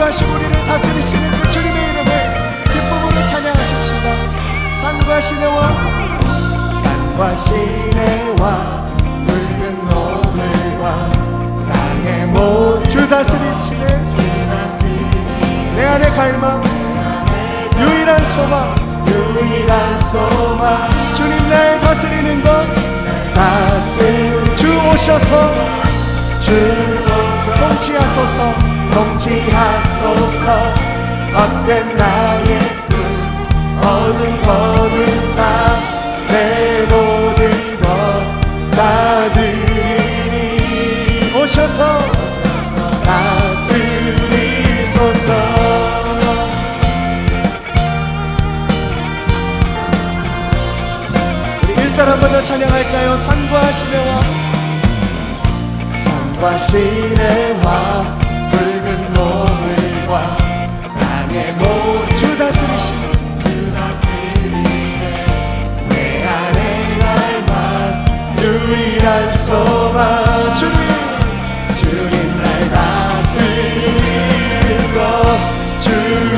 창조하시고 우리를 다스리시는 그 주님의 이름을 기쁨으로 찬양하십시다. 산과 시내와 산과 시내와 붉은 노을과 땅의 모주 다스리시네 내 안의 갈망 유일한 소망 유일한 소망. 주님 날 다스리는 것 다스리 주 오셔서 주 통치하소서 통치하소서. 헛된 나의 꿈? 어둠 거두사 내 모든 것 나드리니 오셔서 다스리소서 우리 1절 한번 더 찬양할까요? 산과 시내와. 산과 시내와 땅의 모주 다스리시는 내 안에 날만 유일한 소망 주님 주님 날 다스리는 것주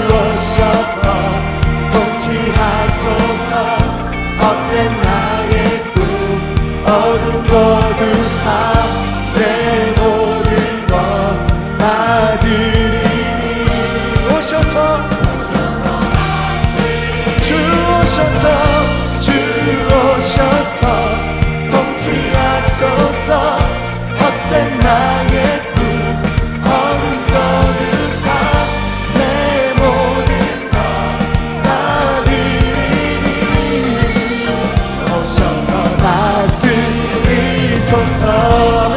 오셔서 통치하소서 헛된 나의 꿈 어둠 거두사 아멘.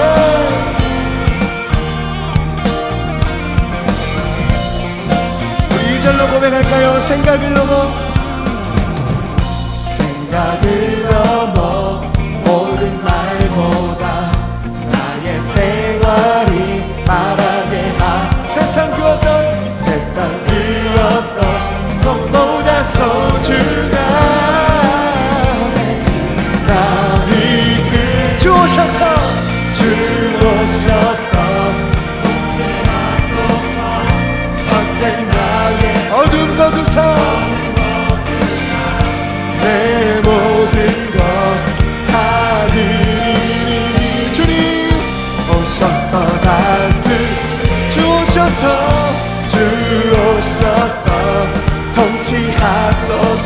우리 이절로 고백할까요? 생각을 넘어 생각을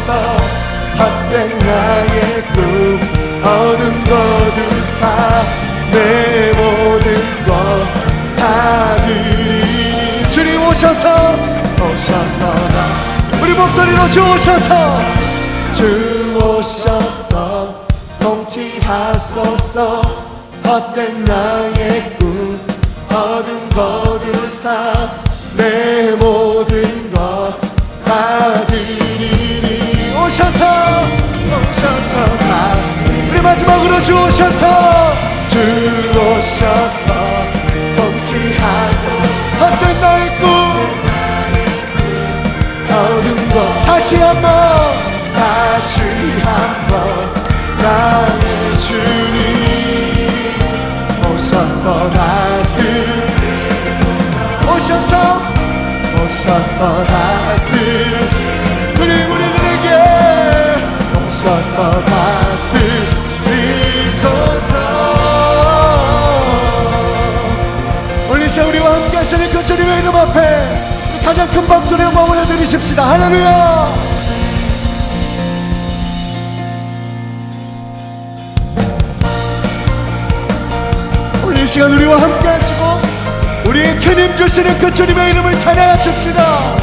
통치하소서. 헛된 나의 꿈 어둠 거두사 내 모든 것다 드리니. 주님 오셔서 오셔서. 우리 목소리로 주 오셔서. 주 오셔서. 통치하소서. 헛된 나의 꿈 어둠 거두사 내 모든 것다 드리니 오셔서 오셔서 다. 우리 마지막으로 주 오셔서 주 오셔서 통치하고 헛된 나의 꿈 어둠 것 다시 한번 다시 한번 나의 주님 오셔서 다스 오셔서 오셔서 다스 오셔서 다스리소서. 올리샤 우리와 함께 하시는 그 주님의 이름 앞에 가장 큰 박수를 한번 올려드리십시다. 할렐루야! 이 시간 우리와 함께 하시고 우리의 큰 힘 주시는 그 주님의 이름을 찬양하십시다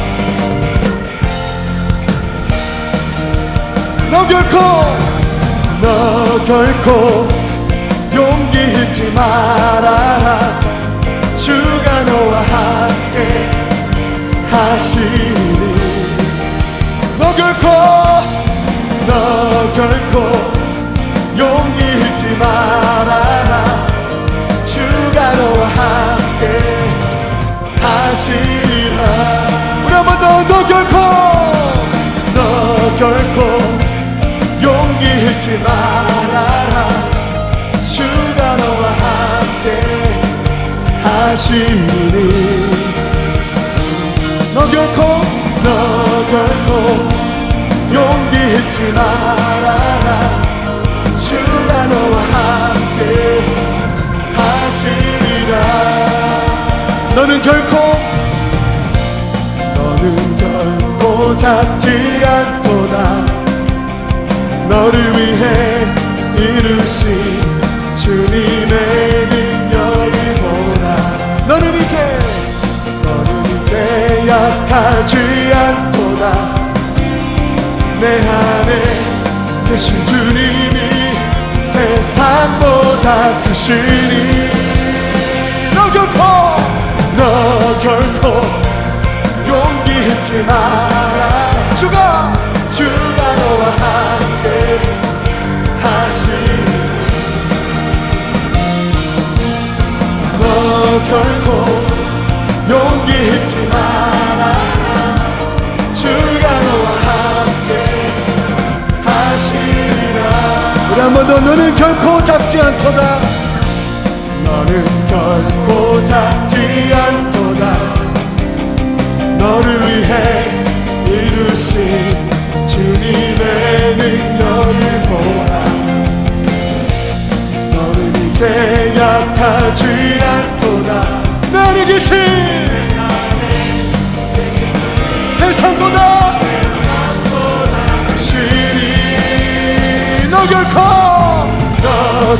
너 결코 너 결코 용기 잃지 말아라. 주가 너와 함께 하시니. 너 결코 말아라. 주가 너와 함께 하시니. 너 결코 너 결코 용기 잃지 말아라. 주가 너와 함께 하시리라. 너는 결코 너는 결코 작지 않도다 너를 위해 이루신 주님의 능력을 보라? 너는 이제 너는 이제 약하지 않도다. 내 안에 계신 주님이 세상보다 크시니. 너 결코 너 결코 용기 잃지 마라. 주가 작지 않도다. 너는 결코 작지 않도다. 너를 위해 이루신 주님의 능력을 보라. 너는 이제 약하지 않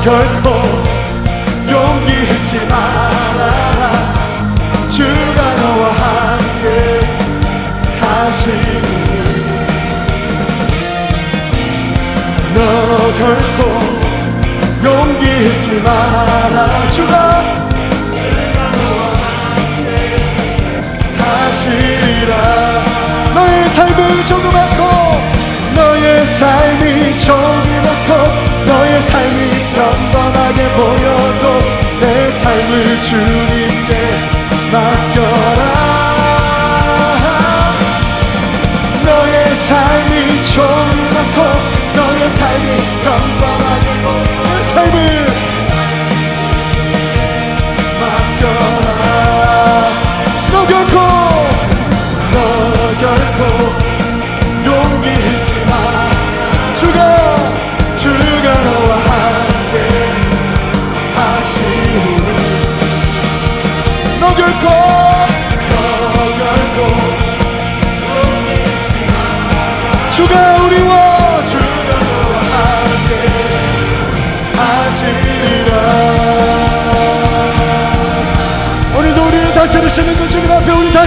결코 용기 잃지 말아라. 주가 너와 함께 하시니. 너 결코 용기 잃지 마라. 주가 하시리라. 너의 삶이 조그맣고 너의 삶이 조그맣고 너의 삶이 평범하게 보여도 내 삶을 주님께 맡겨라. 너의 삶이 조그맣고 너의 삶이 평범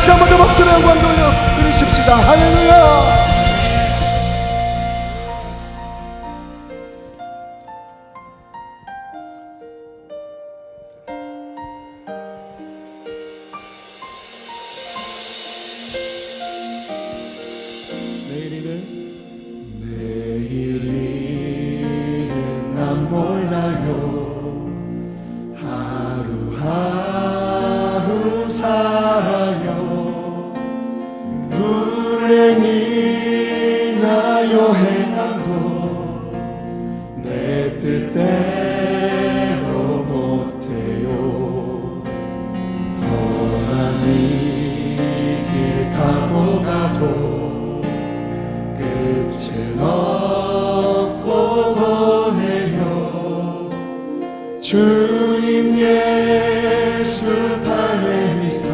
다시 한 번 더 박수를 영광 돌려 드리십시다. 할렐루야. 하루하루 살아 주님 예수 팔레미사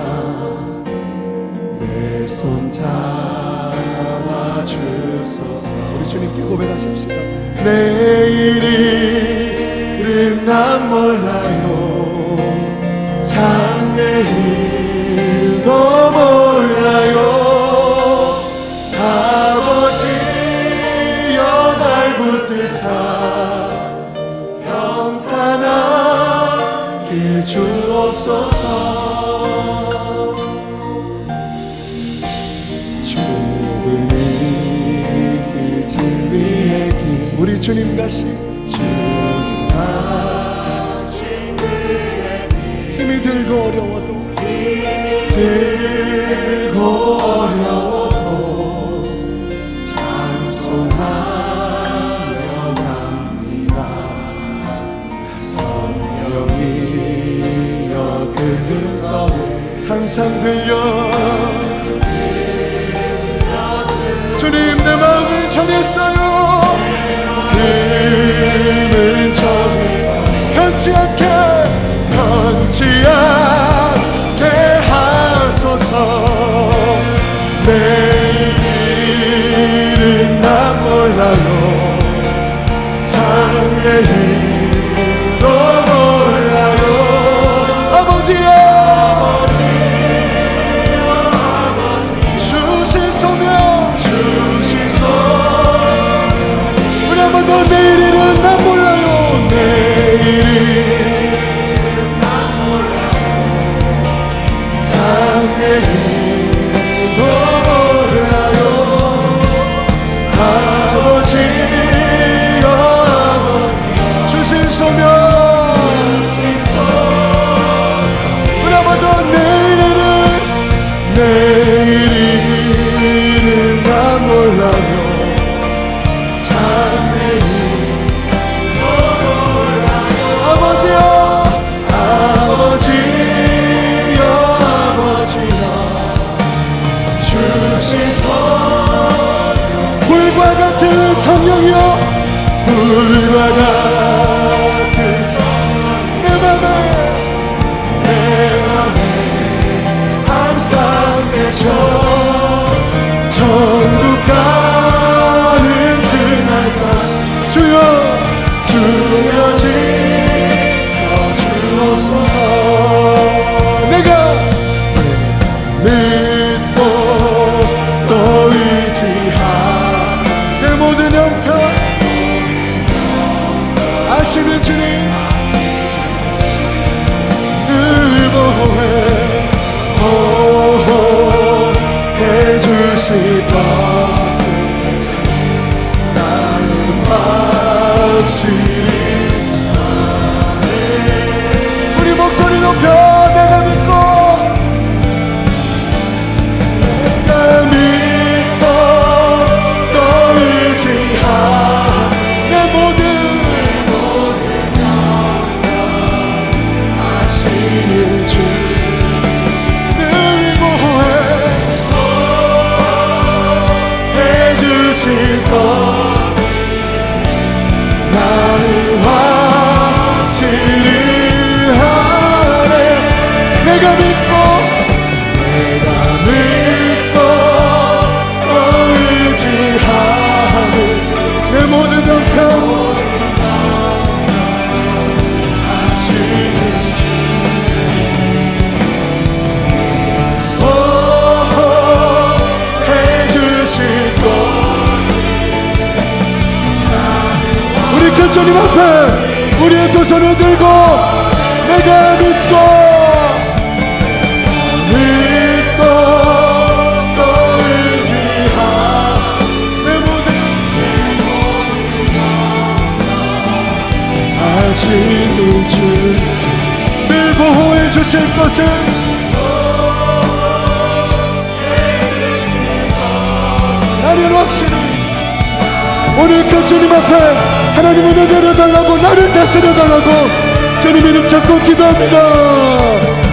내 손 잡아 주소서. 우리 주님께 고백하십시다. 내일은 난 몰라요. 장래일도 몰라요. 아버지여 날 붙드사 주옵소서 좁은 이길 진리의 길 우리 주님 다시 주님 다시 힘이 들고 어려워도 들고 항상 들려. 주님 내 마음을 정했어요. 힘은 정했어 변치 않게 변치 않게 하소서. 내 일은 난 몰라요 장 불과 같 것을 나는 확실히 우리 목소리 높여 내가 믿고 내가 믿고 또 의지한 내 모든 아시는 주 나를 확실히 하네. 내가 믿 주님 앞에 우리의 두 손을 들고 내가 믿고 믿고 또 의지한 내 모든 아시는 주늘 보호해 주실 것을 나는 확실히 오늘 그 주님 앞에 하나님을 내려달라고 나를 다스려달라고 주님 이름 찾고 기도합니다